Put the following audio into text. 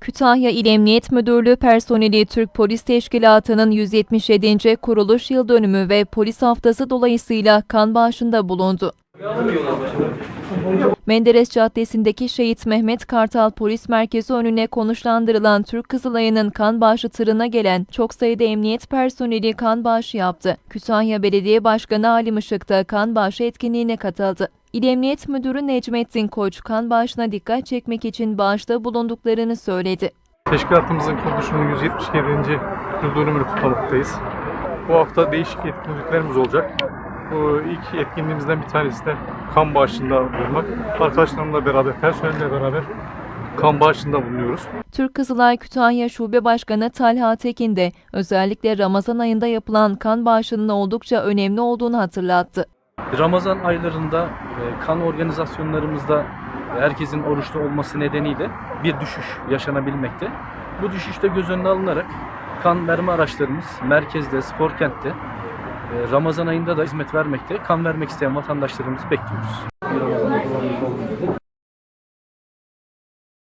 Kütahya İl Emniyet Müdürlüğü personeli Türk Polis Teşkilatı'nın 177. kuruluş yıl dönümü ve polis haftası dolayısıyla kan bağışında bulundu. Menderes Caddesi'ndeki Şehit Mehmet Kartal Polis Merkezi önüne konuşlandırılan Türk Kızılayı'nın kan bağışı tırına gelen çok sayıda emniyet personeli kan bağışı yaptı. Kütahya Belediye Başkanı Halim Işık da kan bağışı etkinliğine katıldı. İl Emniyet Müdürü Necmettin Koç kan bağışına dikkat çekmek için bağışta bulunduklarını söyledi. Teşkilatımızın kuruluşunun 177. yıl dönümünü kutlamaktayız. Bu hafta değişik etkinliklerimiz olacak. Bu ilk etkinliğimizden bir tanesi de kan bağışında bulunmak. Arkadaşlarımla beraber, personelle beraber kan bağışında bulunuyoruz. Türk Kızılay Kütahya Şube Başkanı Talha Tekin de özellikle Ramazan ayında yapılan kan bağışının oldukça önemli olduğunu hatırlattı. Ramazan aylarında e, kan organizasyonlarımızda herkesin oruçta olması nedeniyle bir düşüş yaşanabilmekte. Bu düşüşte göz önüne alınarak kan verme araçlarımız merkezde, spor kentte Ramazan ayında da hizmet vermekte. Kan vermek isteyen vatandaşlarımızı bekliyoruz.